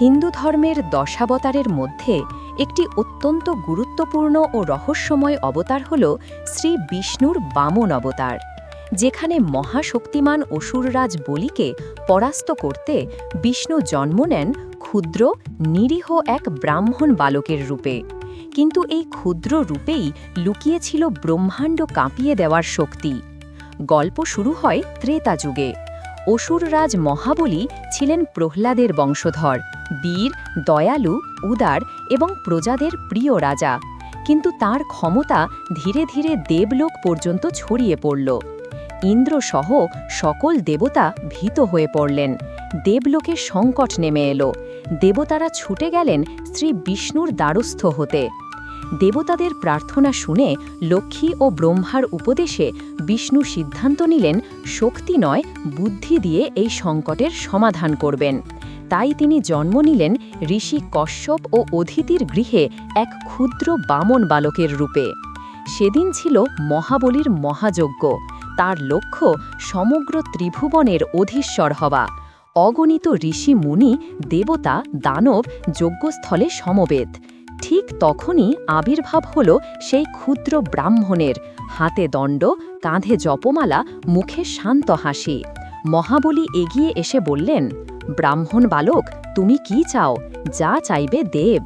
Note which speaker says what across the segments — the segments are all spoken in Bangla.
Speaker 1: হিন্দু ধর্মের দশাবতারের মধ্যে একটি অত্যন্ত গুরুত্বপূর্ণ ও রহস্যময় অবতার হল শ্রী বিষ্ণুর বামন অবতার, যেখানে মহাশক্তিমান অসুররাজ বলিকে পরাস্ত করতে বিষ্ণু জন্ম নেন ক্ষুদ্র, নিরীহ এক ব্রাহ্মণ বালকের রূপে। কিন্তু এই ক্ষুদ্র রূপেই লুকিয়েছিল ব্রহ্মাণ্ড কাঁপিয়ে দেওয়ার শক্তি। গল্প শুরু হয় ত্রেতা যুগে। অসুররাজ মহাবলী ছিলেন প্রহ্লাদের বংশধর। বীর, দয়ালু, উদার এবং প্রজাদের প্রিয় রাজা। কিন্তু তার ক্ষমতা ধীরে ধীরে দেবলোক পর্যন্ত ছড়িয়ে পড়ল। ইন্দ্রসহ সকল দেবতা ভীত হয়ে পড়লেন। দেবলোকে সংকট নেমে এলো। দেবতারা ছুটে গেলেন শ্রী বিষ্ণুর দ্বারস্থ হতে। দেবতাদের প্রার্থনা শুনে লক্ষ্মী ও ব্রহ্মার উপদেশে বিষ্ণু সিদ্ধান্ত নিলেন, শক্তি নয়, বুদ্ধি দিয়ে এই সংকটের সমাধান করবেন। তাই তিনি জন্ম নিলেন ঋষি কশ্যপ ও অদিতির গৃহে এক ক্ষুদ্র বামন বালকের রূপে। সেদিন ছিল মহাবলীর মহাযজ্ঞ। তার লক্ষ্য সমগ্র ত্রিভুবনের অধীশ্বর হওয়া। অগণিত ঋষি মুনি, দেবতা, দানব যজ্ঞস্থলে সমবেত। ঠিক তখনই আবির্ভাব হল সেই ক্ষুদ্র ব্রাহ্মণের। হাতে দণ্ড, কাঁধে জপমালা, মুখে শান্ত হাসি। মহাবলী এগিয়ে এসে বললেন ব্রাহ্মণ বালক, তুমি কি চাও? যা চাইবে দেব।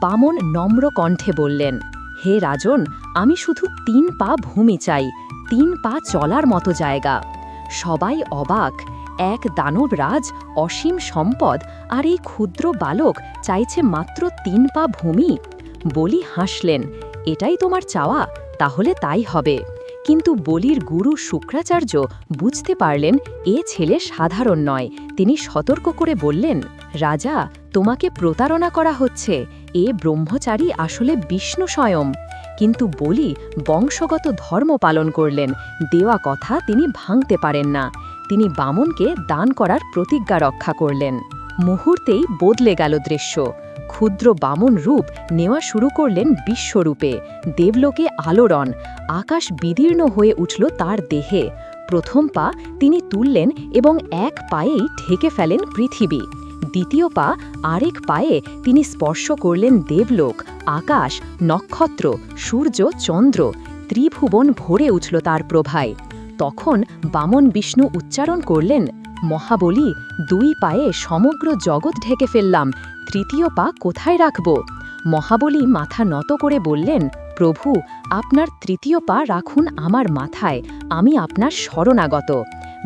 Speaker 1: বামন নম্র কণ্ঠে বললেন, হে রাজন, আমি শুধু তিন পা ভূমি চাই, তিন পা চলার মতো জায়গা। সবাই অবাক, এক দানব রাজ অসীম সম্পদ আর এই ক্ষুদ্র বালক চাইছে মাত্র তিন পা ভূমি। বলি হাসলেন, এটাই তোমার চাওয়া, তাহলে তাই হবে। কিন্তু বলির গুরু শুক্রাচার্য বুঝতে পারলেন এ ছেলে সাধারণ নয়। তিনি সতর্ক করে বললেন, রাজা, তোমাকে প্রতারণা করা হচ্ছে। এ ব্রহ্মচারী আসলে বিষ্ণু স্বয়ং। কিন্তু বলি বংশগত ধর্ম পালন করলেন, দেওয়া কথা তিনি ভাঙতে পারেন না। তিনি বামনকে দান করার প্রতিজ্ঞা রক্ষা করলেন। মুহূর্তেই বদলে গেল দৃশ্য। ক্ষুদ্র বামন রূপ নেওয়া শুরু করলেন বিশ্বরূপে। দেবলোকে আলোড়ন, আকাশ বিদীর্ণ হয়ে উঠল তার দেহে। প্রথম পা তিনি তুললেন এবং এক পায়েই ঢেকে ফেলেন পৃথিবী। দ্বিতীয় পা আরেক পায়ে তিনি স্পর্শ করলেন দেবলোক, আকাশ, নক্ষত্র, সূর্য, চন্দ্র, ত্রিভুবন ভরে উঠল তার প্রভায়। তখন বামন বিষ্ণু উচ্চারণ করলেন মহাবলী দুই পায়ে সমগ্র জগৎ ঢেকে ফেললাম, তৃতীয় পা কোথায় রাখব? মহাবলী মাথা নত করে বললেন, প্রভু, আপনার তৃতীয় পা রাখুন আমার মাথায়, আমি আপনার শরণাগত।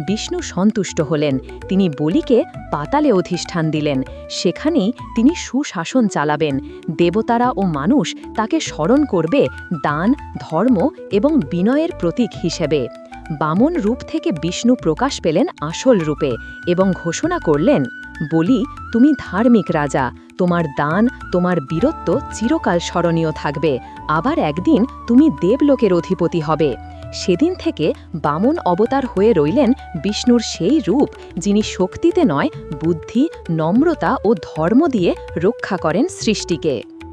Speaker 1: বিষ্ণু সন্তুষ্ট হলেন, তিনি বলিকে পাতালে অধিষ্ঠান দিলেন, সেখানেই তিনি সুশাসন চালাবেন, দেবতারা ও মানুষ তাকে স্মরণ করবে দান, ধর্ম এবং বিনয়ের প্রতীক হিসেবে। বামন রূপ থেকে বিষ্ণু প্রকাশ পেলেন আসল রূপে এবং ঘোষণা করলেন, বলি, তুমি ধার্মিক রাজা, তোমার দান, তোমার বীরত্ব চিরকাল স্মরণীয় থাকবে। আবার একদিন তুমি দেবলোকের অধিপতি হবে। সেদিন থেকে বামন অবতার হয়ে রইলেন বিষ্ণুর সেই রূপ, যিনি শক্তিতে নয়, বুদ্ধি, নম্রতা ও ধর্ম দিয়ে রক্ষা করেন সৃষ্টিকে।